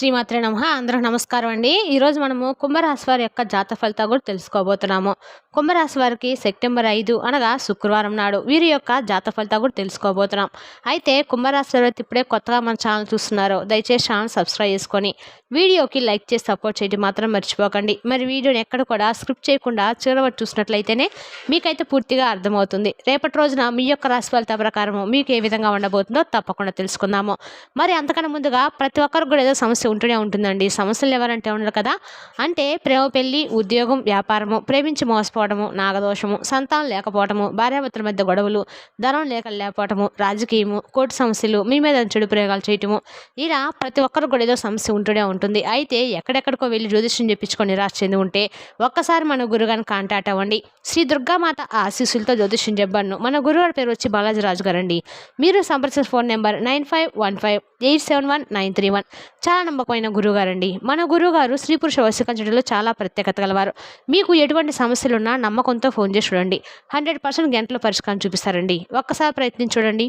శ్రీమాత్రే నమ. అందరూ నమస్కారం అండి. ఈరోజు మనము కుంభరాశి వారి యొక్క జాత ఫలితాలు కూడా తెలుసుకోబోతున్నాము. కుంభరాశి వారికి సెప్టెంబర్ ఐదు అనగా శుక్రవారం నాడు వీరి యొక్క జాత ఫలితాలు కూడా తెలుసుకోబోతున్నాం. అయితే కుంభరాశి వారి ఇప్పుడే కొత్తగా మన ఛానల్ చూస్తున్నారు. దయచేసి ఛానల్ సబ్స్క్రైబ్ చేసుకొని వీడియోకి లైక్ చేసి సపోర్ట్ చేయడం మాత్రం మర్చిపోకండి. మరి వీడియోని ఎక్కడ కూడా స్క్రిప్ట్ చేయకుండా చివరి చూసినట్లయితేనే మీకైతే పూర్తిగా అర్థమవుతుంది. రేపటి రోజున మీ యొక్క రాశి ఫలిత ప్రకారము మీకు ఏ విధంగా ఉండబోతుందో తప్పకుండా తెలుసుకుందాము. మరి అంతకన్నా ముందుగా ప్రతి ఒక్కరికి కూడా ఏదో సమస్య ఉంటూనే ఉంటుందండి. సమస్యలు ఎవరంటే ఉండరు కదా? అంటే ప్రేమ పెళ్ళి ఉద్యోగం వ్యాపారము ప్రేమించి మోసపోవడము నాగదోషము సంతానం లేకపోవడము భార్యాభర్తల మధ్య గొడవలు ధనం లేక లేకపోవటము రాజకీయము కోర్టు సమస్యలు మీ మీద చెడు ప్రయోగాలు చేయటము ఇలా ప్రతి ఒక్కరు కూడా ఏదో సమస్య ఉంటూనే ఉంటుంది. అయితే ఎక్కడెక్కడికో వెళ్ళి జ్యోతిష్యం చెప్పించుకొని నిరాశ చెంది ఉంటే ఒక్కసారి మన గురుగారిని కాంటాక్ట్ అవ్వండి. శ్రీ దుర్గామాత ఆశీస్సులతో జ్యోతిష్యం చెప్పాను మన గురుగారి పేరు వచ్చి బాలాజీ రాజు గారండి మీరు సంప్రదించిన phone number nine five one five eight seven one nine three one. చాలా నమ్మకమైన గురువుగారండి. మన గురువుగారు స్త్రీ పురుష వశీకరించడంలో చాలా ప్రత్యేకత గలవారు. మీకు ఎటువంటి సమస్యలున్నా నమ్మకంతో ఫోన్ చేసి చూడండి. హండ్రెడ్ పర్సెంట్ గంటల పరిష్కారం చూపిస్తారండి. ఒక్కసారి ప్రయత్నించి చూడండి.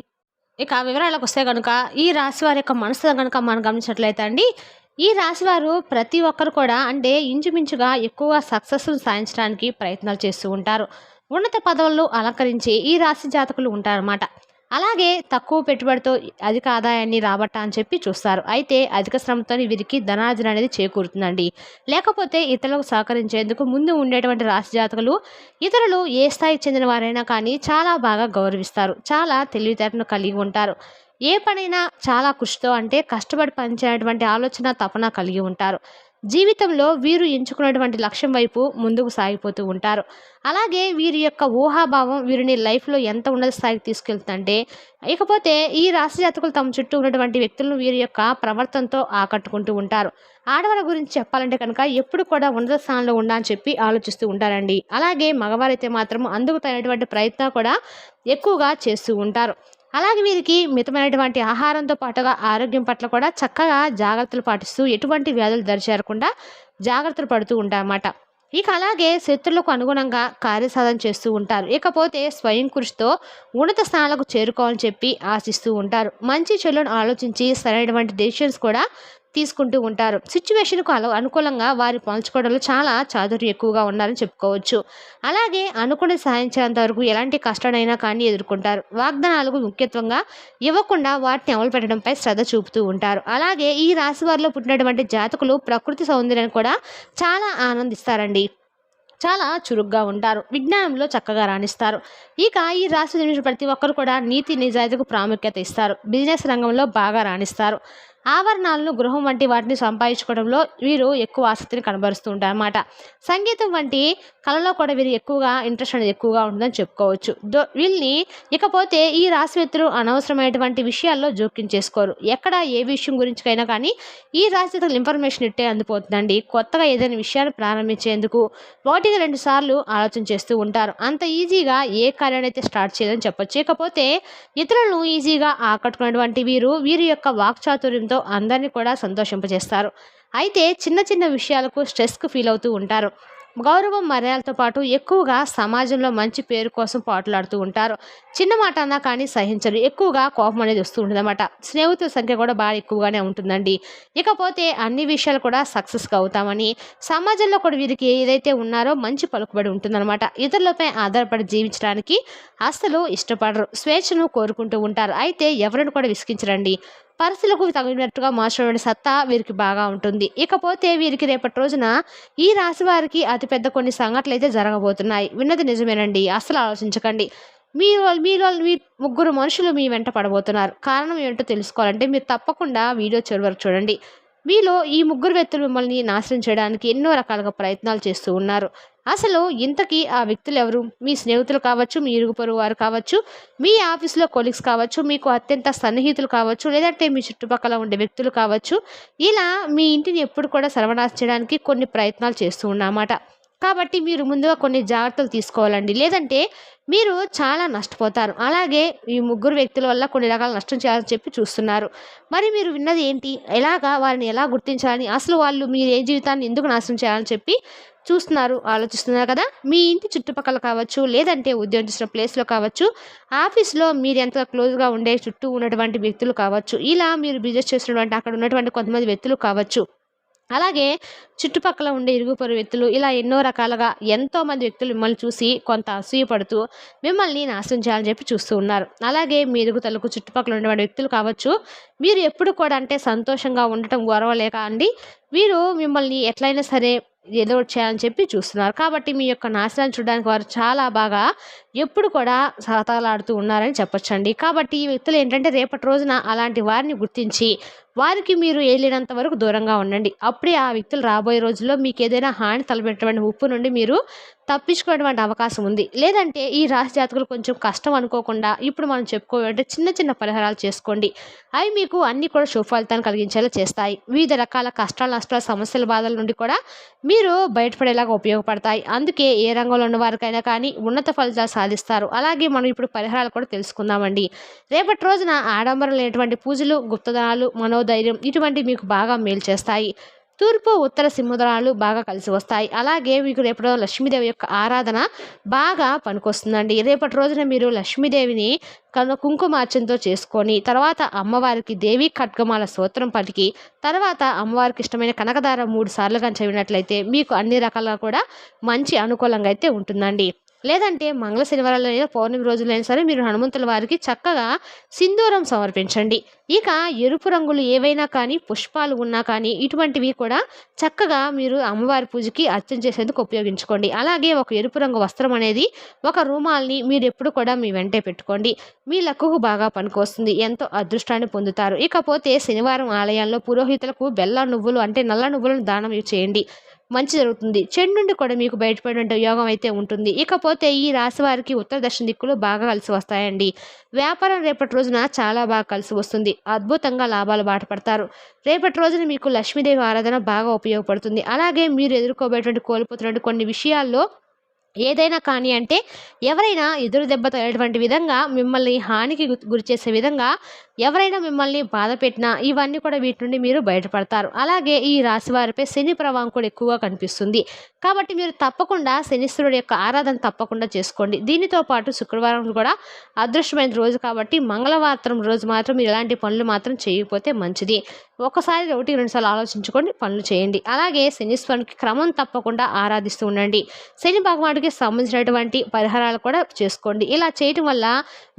ఇక వివరాలకు వస్తే కనుక ఈ రాశి వారి యొక్క మనసు కనుక మనం గమనించినట్లయితే అండి ఈ రాశివారు ప్రతి ఒక్కరు కూడా అంటే ఇంచుమించుగా ఎక్కువ సక్సెస్ను సాధించడానికి ప్రయత్నాలు చేస్తూ ఉంటారు. ఉన్నత పదవులను అలంకరించి ఈ రాశి జాతకులు ఉంటారన్నమాట. అలాగే తక్కువ పెట్టుబడితో అధిక ఆదాయాన్ని రాబట్ట అని చెప్పి చూస్తారు. అయితే అధిక శ్రమతో వీరికి ధనార్జన అనేది చేకూరుతుందండి. లేకపోతే ఇతరులకు సహకరించేందుకు ముందు ఉండేటువంటి రాశి జాతకులు ఇతరులు ఏ స్థాయికి చెందిన వారైనా కానీ చాలా బాగా గౌరవిస్తారు. చాలా తెలివితేటను కలిగి ఉంటారు. ఏ పనైనా చాలా కృషితో అంటే కష్టపడి పనిచేయటువంటి ఆలోచన తపన కలిగి ఉంటారు. జీవితంలో వీరు ఎంచుకున్నటువంటి లక్ష్యం వైపు ముందుకు సాగిపోతూ ఉంటారు. అలాగే వీరి యొక్క ఊహాభావం వీరిని లైఫ్లో ఎంత ఉన్నత స్థాయికి తీసుకెళ్తుందంటే ఇకపోతే ఈ రాశి జాతకులు తమ చుట్టూ ఉన్నటువంటి వ్యక్తులను వీరి యొక్క ప్రవర్తనతో ఆకట్టుకుంటూ ఉంటారు. ఆడవాళ్ళ గురించి చెప్పాలంటే కనుక ఎప్పుడు కూడా ఉన్నత స్థానంలో ఉండాలని చెప్పి ఆలోచిస్తూ ఉంటారండి. అలాగే మగవారైతే మాత్రం అందుకు తగినటువంటి ప్రయత్నం కూడా ఎక్కువగా చేస్తూ ఉంటారు. అలాగే వీరికి మితమైనటువంటి ఆహారంతో పాటుగా ఆరోగ్యం పట్ల కూడా చక్కగా జాగ్రత్తలు పాటిస్తూ ఎటువంటి వ్యాధులు దరిచేరకుండా జాగ్రత్తలు పడుతూ ఉంటారన్నమాట. ఇక అలాగే శత్రులకు అనుగుణంగా కార్యసాధన చేస్తూ ఉంటారు. ఇకపోతే స్వయం కృషితో ఉన్నత స్థానాలకు చేరుకోవాలని చెప్పి ఆశిస్తూ ఉంటారు. మంచి చెల్లును ఆలోచించి సరైనటువంటి డెసిషన్స్ కూడా తీసుకుంటూ ఉంటారు. సిచ్యువేషన్కు అలా అనుకూలంగా వారి పంచుకోవడంలో చాలా చాదుర్యం ఎక్కువగా ఉన్నారని చెప్పుకోవచ్చు. అలాగే అనుకుని సాధించేంత వరకు ఎలాంటి కష్టాలైనా కానీ ఎదుర్కొంటారు. వాగ్దానాలకు ముఖ్యత్వంగా ఇవ్వకుండా వాటిని అమలు పెట్టడంపై శ్రద్ధ చూపుతూ ఉంటారు. అలాగే ఈ రాశి వారిలో పుట్టినటువంటి జాతకులు ప్రకృతి సౌందర్యాన్ని కూడా చాలా ఆనందిస్తారండి. చాలా చురుగ్గా ఉంటారు. విజ్ఞానంలో చక్కగా రాణిస్తారు. ఇక ఈ రాశి ప్రతి ఒక్కరు కూడా నీతి నిజాయితీకు ప్రాముఖ్యత ఇస్తారు. బిజినెస్ రంగంలో బాగా రాణిస్తారు. ఆవరణాలను గృహం వంటి వాటిని సంపాదించుకోవడంలో వీరు ఎక్కువ ఆసక్తిని కనబరుస్తూ ఉంటారు అన్నమాట సంగీతం వంటి కళలో కూడా వీరు ఎక్కువగా ఇంట్రెస్ట్ అనేది ఎక్కువగా ఉంటుందని చెప్పుకోవచ్చు. దో వీళ్ళని ఇకపోతే ఈ రాశి వ్యక్తులు అనవసరమైనటువంటి విషయాల్లో జోక్యం చేసుకోరు. ఎక్కడ ఏ విషయం గురించికైనా కానీ ఈ రాశి వ్యక్తులు ఇన్ఫర్మేషన్ ఇట్టే అందిపోతుందండి. కొత్తగా ఏదైనా విషయాన్ని ప్రారంభించేందుకు ఒకటికి రెండు సార్లు ఆలోచన చేస్తూ ఉంటారు. అంత ఈజీగా ఏ కార్యాన్ని అయితే స్టార్ట్ చేయదని చెప్పొచ్చు. ఇకపోతే ఇతరులను ఈజీగా ఆకట్టుకున్నటువంటి వీరు వీరి యొక్క వాక్చాతుర్యంతో అందరినీ కూడా సంతోషింపజేస్తారు. అయితే చిన్న చిన్న విషయాలకు స్ట్రెస్కు ఫీల్ అవుతూ ఉంటారు. గౌరవం మర్యాదలతో పాటు ఎక్కువగా సమాజంలో మంచి పేరు కోసం పాటలాడుతూ ఉంటారు. చిన్న మాట అన్నా కానీ సహించరు. ఎక్కువగా కోపం అనేది వస్తూ ఉంటుందన్నమాట. స్నేహితుల సంఖ్య కూడా బాగా ఎక్కువగానే ఉంటుందండి. ఇకపోతే అన్ని విషయాలు కూడా సక్సెస్గా అవుతామని సమాజంలో కూడా వీరికి ఏదైతే ఉన్నారో మంచి పలుకుబడి ఉంటుందన్నమాట. ఇతరులపై ఆధారపడి జీవించడానికి అస్సలు ఇష్టపడరు. స్వేచ్ఛను కోరుకుంటూ ఉంటారు. అయితే ఎవరిని కూడా విసిగించరండి. పరిస్థితులకు తగినట్టుగా మార్చడం సత్తా వీరికి బాగా ఉంటుంది. ఇకపోతే వీరికి రేపటి రోజున ఈ రాశి వారికి అతిపెద్ద కొన్ని సంఘటనలు అయితే జరగబోతున్నాయి. విన్నది నిజమేనండి. అసలు ఆలోచించకండి. మీరు మీలో మీ ముగ్గురు మనుషులు మీ వెంట పడబోతున్నారు. కారణం ఏంటో తెలుసుకోవాలంటే మీరు తప్పకుండా వీడియో చివరి వరకు చూడండి. మీలో ఈ ముగ్గురు వ్యక్తులు మిమ్మల్ని నాశనం చేయడానికి ఎన్నో రకాలుగా ప్రయత్నాలు చేస్తూ ఉన్నారు. అసలు ఇంతకీ ఆ వ్యక్తులు ఎవరు? మీ స్నేహితులు కావచ్చు మీ ఇరుగు పొరుగు వారు కావచ్చు మీ ఆఫీస్లో కొలీగ్స్ కావచ్చు మీకు అత్యంత సన్నిహితులు కావచ్చు లేదంటే మీ చుట్టుపక్కల ఉండే వ్యక్తులు కావచ్చు ఇలా మీ ఇంటిని ఎప్పుడు కూడా సర్వనాశ చేయడానికి కొన్ని ప్రయత్నాలు చేస్తూ ఉన్నమాట. కాబట్టి మీరు ముందుగా కొన్ని జాగ్రత్తలు తీసుకోవాలండి. లేదంటే మీరు చాలా నష్టపోతారు. అలాగే ఈ ముగ్గురు వ్యక్తుల వల్ల కొన్ని రకాల నష్టం చేయాలని చెప్పి చూస్తున్నారు. మరి మీరు విన్నది ఏంటి? ఎలాగా వారిని ఎలా గుర్తించాలని? అసలు వాళ్ళు మీ ఏ జీవితాన్ని ఎందుకు నాశనం చేయాలని చెప్పి చూస్తున్నారు ఆలోచిస్తున్నారు కదా? మీ ఇంటి చుట్టుపక్కల కావచ్చు లేదంటే ఉద్యోగం చేసిన ప్లేస్లో కావచ్చు ఆఫీస్లో మీరు ఎంత క్లోజ్గా ఉండే చుట్టూ ఉన్నటువంటి వ్యక్తులు కావచ్చు ఇలా మీరు బిజినెస్ చేస్తున్నటువంటి అక్కడ ఉన్నటువంటి కొంతమంది వ్యక్తులు కావచ్చు అలాగే చుట్టుపక్కల ఉండే ఇరుగు పొరుగు వ్యక్తులు ఇలా ఎన్నో రకాలుగా ఎంతోమంది వ్యక్తులు మిమ్మల్ని చూసి కొంత అసూయపడుతూ మిమ్మల్ని నాశనం చేయాలని చెప్పి చూస్తూ ఉన్నారు. అలాగే మీ ఎదుగుదలకు చుట్టుపక్కల ఉన్నటువంటి వ్యక్తులు కావచ్చు మీరు ఎప్పుడు కూడా అంటే సంతోషంగా ఉండటం గొరవలేక అండి. వీరు మిమ్మల్ని ఎట్లయినా సరే ఏదో చేయాలని చెప్పి చూస్తున్నారు. కాబట్టి మీ యొక్క నాశనాన్ని చూడడానికి వారు చాలా బాగా ఎప్పుడు కూడా సతలాడుతూ ఉన్నారని చెప్పొచ్చండి. కాబట్టి ఈ వ్యక్తులు ఏంటంటే రేపటి రోజున అలాంటి వారిని గుర్తించి వారికి మీరు ఏలినంత వరకు దూరంగా ఉండండి. అప్పుడే ఆ వ్యక్తులు రాబోయే రోజుల్లో మీకు ఏదైనా హాని తలపెట్టేటువంటి ఉప్పు నుండి మీరు తప్పించుకునేటువంటి అవకాశం ఉంది. లేదంటే ఈ రాశి జాతకులు కొంచెం కష్టం అనుకోకుండా ఇప్పుడు మనం చెప్పుకోవాలంటే చిన్న చిన్న పరిహారాలు చేసుకోండి. అవి మీకు అన్ని కూడా సుఫలితాన్ని కలిగించేలా చేస్తాయి. వివిధ రకాల కష్టాలు నష్టాలు సమస్యల బాధల నుండి కూడా మీరు బయటపడేలాగా ఉపయోగపడతాయి. అందుకే ఏ రంగంలో ఉన్న వారికైనా కానీ ఉన్నత ఫలితాలు సాధిస్తారు. అలాగే మనం ఇప్పుడు పరిహారాలు కూడా తెలుసుకుందామండి. రేపటి రోజున ఆడంబరం లేనటువంటి పూజలు గుప్తదానాలు మనోధైర్యం ఇటువంటి మీకు బాగా మేలు చేస్తాయి. తూర్పు ఉత్తర సింహద్రాలు బాగా కలిసి వస్తాయి. అలాగే మీకు రేపటి లక్ష్మీదేవి యొక్క ఆరాధన బాగా పనికొస్తుందండి. రేపటి రోజున మీరు లక్ష్మీదేవిని కను కుంకుమార్చనతో చేసుకొని తర్వాత అమ్మవారికి దేవి ఖడ్గమాల స్తోత్రం పలికి తర్వాత అమ్మవారికి ఇష్టమైన కనకదార మూడు సార్లుగా చదివినట్లయితే మీకు అన్ని రకాలుగా కూడా మంచి అనుకూలంగా అయితే ఉంటుందండి. లేదంటే మంగళ శనివారాలైనా పౌర్ణమి రోజులైనా సరే మీరు హనుమంతుల వారికి చక్కగా సింధూరం సమర్పించండి. ఇక ఎరుపు రంగులు ఏవైనా కానీ పుష్పాలు ఉన్నా కానీ ఇటువంటివి కూడా చక్కగా మీరు అమ్మవారి పూజకి అర్చన చేసేందుకు ఉపయోగించుకోండి. అలాగే ఒక ఎరుపు రంగు వస్త్రం అనేది ఒక రూమాల్ని మీరు ఎప్పుడు కూడా మీ వెంటే పెట్టుకోండి. మీ లక్కుకు బాగా పనికొస్తుంది. ఎంతో అదృష్టాన్ని పొందుతారు. ఇకపోతే శనివారం ఆలయాల్లో పురోహితులకు బెల్ల నువ్వులు అంటే నల్ల నువ్వులను దానం చేయండి. మంచి జరుగుతుంది. చెడు నుండి కూడా మీకు బయటపడే యోగం అయితే ఉంటుంది. ఇకపోతే ఈ రాశి వారికి ఉత్తర దక్షిణ దిక్కులు బాగా కలిసి వస్తాయండి. వ్యాపారం రేపటి రోజున చాలా బాగా కలిసి వస్తుంది. అద్భుతంగా లాభాలు బాటపడతారు రేపటి రోజున మీకు లక్ష్మీదేవి ఆరాధన బాగా ఉపయోగపడుతుంది. అలాగే మీరు ఎదుర్కోబోయేటువంటి కోల్పోతున్నటువంటి కొన్ని విషయాల్లో ఏదైనా కానీ అంటే ఎవరైనా ఎదురు దెబ్బ తగిలేటువంటి విధంగా మిమ్మల్ని హానికి గురి చేసే విధంగా ఎవరైనా మిమ్మల్ని బాధ పెట్టినా ఇవన్నీ కూడా వీటి నుండి మీరు బయటపడతారు. అలాగే ఈ రాశి వారిపై శని ప్రభావం కూడా ఎక్కువగా కనిపిస్తుంది. కాబట్టి మీరు తప్పకుండా శనిశ్వరుడు యొక్క ఆరాధన తప్పకుండా చేసుకోండి. దీనితో పాటు శుక్రవారం కూడా అదృష్టమైన రోజు కాబట్టి మంగళవారం రోజు మాత్రం మీరు ఇలాంటి పనులు మాత్రం చేయకపోతే మంచిది. ఒకసారి ఒకటి రెండుసార్లు ఆలోచించుకొని పనులు చేయండి. అలాగే శనీశ్వరునికి క్రమం తప్పకుండా ఆరాధిస్తూ ఉండండి. శని భగవానుడికి సంబంధించినటువంటి పరిహారాలు కూడా చేసుకోండి. ఇలా చేయటం వల్ల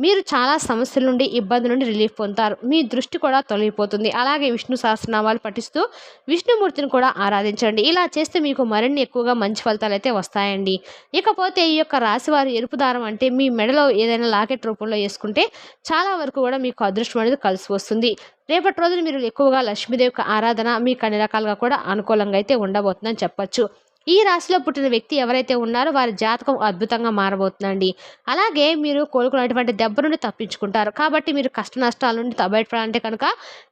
మీరు చాలా సమస్యల నుండి ఇబ్బంది నుండి రిలీఫ్ పొందుతారు. మీ దృష్టి కూడా తొలగిపోతుంది. అలాగే విష్ణు సహస్రనామాలు పఠిస్తూ విష్ణుమూర్తిని కూడా ఆరాధించండి. ఇలా చేస్తే మీకు మరిన్ని ఎక్కువగా మంచి ఫలితాలు అయితే వస్తాయండి. ఇకపోతే ఈ యొక్క రాశివారి ఎరుపు దారం అంటే మీ మెడలో ఏదైనా లాకెట్ రూపంలో వేసుకుంటే చాలా వరకు కూడా మీకు అదృష్టం అనేది కలిసి వస్తుంది. రేపటి రోజున మీరు ఎక్కువగా లక్ష్మీదేవికి ఆరాధన మీకు అన్ని రకాలుగా కూడా అనుకూలంగా అయితే ఉండబోతుందని చెప్పొచ్చు. ఈ రాశిలో పుట్టిన వ్యక్తి ఎవరైతే ఉన్నారో వారి జాతకం అద్భుతంగా మారబోతుందండి. అలాగే మీరు కోలుకున్నటువంటి దెబ్బ నుండి తప్పించుకుంటారు. కాబట్టి మీరు కష్ట నష్టాల నుండి బయటపడాలంటే కనుక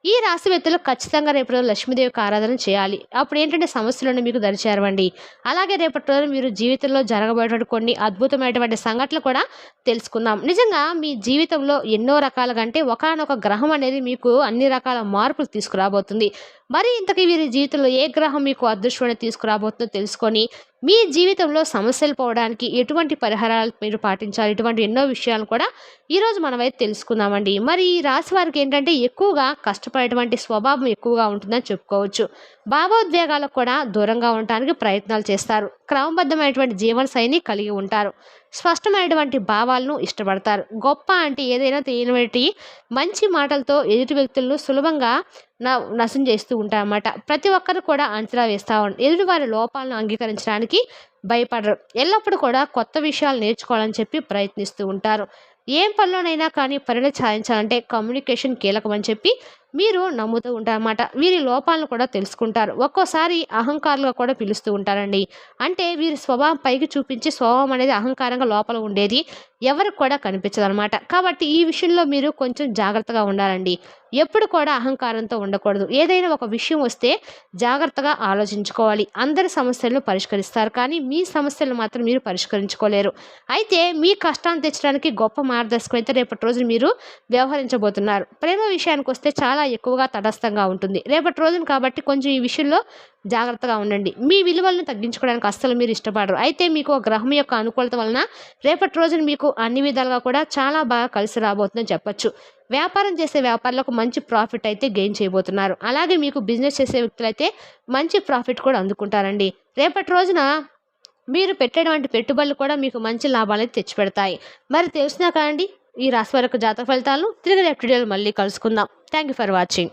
ఈ రాశి వ్యక్తులు ఖచ్చితంగా రేపు రోజు లక్ష్మీదేవికి ఆరాధన చేయాలి. అప్పుడు ఏంటంటే సమస్యలను మీకు దరిచేరవండి. అలాగే రేపటి రోజు మీరు జీవితంలో జరగబోయేటువంటి కొన్ని అద్భుతమైనటువంటి సంఘటనలు కూడా తెలుసుకుందాం. నిజంగా మీ జీవితంలో ఎన్నో రకాలుగా అంటే ఒకనొక గ్రహం అనేది మీకు అన్ని రకాల మార్పులు తీసుకురాబోతుంది. మరి ఇంతకీ వీరి జీవితంలో ఏ గ్రహం మీకు అదృష్టమైన తీసుకురాబోతుందో తెలుసుకొని మీ జీవితంలో సమస్యలు పోవడానికి ఎటువంటి పరిహారాలు మీరు పాటించాలి? ఇటువంటి ఎన్నో విషయాలు కూడా ఈరోజు మనమైతే తెలుసుకుందామండి. మరి ఈ రాశి వారికి ఏంటంటే ఎక్కువగా కష్టపడేటువంటి స్వభావం ఎక్కువగా ఉంటుందని చెప్పుకోవచ్చు. భావోద్వేగాలకు కూడా దూరంగా ఉండటానికి ప్రయత్నాలు చేస్తారు. క్రమబద్ధమైనటువంటి జీవన శైలిని కలిగి ఉంటారు. స్పష్టమైనటువంటి భావాలను ఇష్టపడతారు. గొప్ప అంటే ఏదైనా తెలియనటువంటి మంచి మాటలతో ఎదుటి వ్యక్తులను సులభంగా న నశం చేస్తూ ఉంటారన్నమాట. ప్రతి ఒక్కరు కూడా అంచనా వేస్తూ ఉంటారు ఎదుటి వారి లోపాలను అంగీకరించడానికి భయపడరు. ఎల్లప్పుడూ కూడా కొత్త విషయాలు నేర్చుకోవాలని చెప్పి ప్రయత్నిస్తూ ఉంటారు. ఏం పనిలోనైనా కానీ పరిణతి సాధించాలంటే కమ్యూనికేషన్ కీలకమని చెప్పి మీరు నమ్ముతూ ఉంటారన్నమాట. వీరి లోపాలను కూడా తెలుసుకుంటారు. ఒక్కోసారి అహంకారులుగా కూడా పిలుస్తూ ఉంటారండి. అంటే వీరి స్వభావం పైకి చూపించి స్వభావం అనేది అహంకారంగా లోపల ఉండేది ఎవరికి కూడా కనిపించదన్నమాట. కాబట్టి ఈ విషయంలో మీరు కొంచెం జాగ్రత్తగా ఉండాలండి. ఎప్పుడు కూడా అహంకారంతో ఉండకూడదు. ఏదైనా ఒక విషయం వస్తే జాగ్రత్తగా ఆలోచించుకోవాలి. అందరి సమస్యలను పరిష్కరిస్తారు. కానీ మీ సమస్యలు మాత్రం మీరు పరిష్కరించుకోలేరు. అయితే మీ కష్టాన్ని తెచ్చడానికి గొప్ప మార్గదర్శకం అయితే రేపటి రోజున మీరు వ్యవహరించబోతున్నారు. ప్రేమ విషయానికి వస్తే చాలా ఎక్కువగా తటస్థంగా ఉంటుంది. రేపటి రోజున కాబట్టి కొంచెం ఈ విషయంలో జాగ్రత్తగా ఉండండి. మీ విలువలను తగ్గించుకోవడానికి అస్సలు మీరు ఇష్టపడరు. అయితే మీకు ఒక గ్రహం యొక్క అనుకూలత వలన రేపటి రోజున మీకు అన్ని విధాలుగా కూడా చాలా బాగా కలిసి రాబోతుందని చెప్పొచ్చు. వ్యాపారం చేసే వ్యాపారులకు మంచి ప్రాఫిట్ అయితే గెయిన్ చేయబోతున్నారు. అలాగే మీకు బిజినెస్ చేసే వ్యక్తులైతే మంచి ప్రాఫిట్ కూడా అందుకుంటారండి. రేపటి రోజున మీరు పెట్టేటువంటి పెట్టుబడులు కూడా మీకు మంచి లాభాలు తెచ్చిపెడతాయి. మరి తెలిసినా కాండి ఈ రాశి వరకు జాతక ఫలితాలను తిరిగి రేపు వీడియోలో మళ్ళీ కలుసుకుందాం. Thank you for watching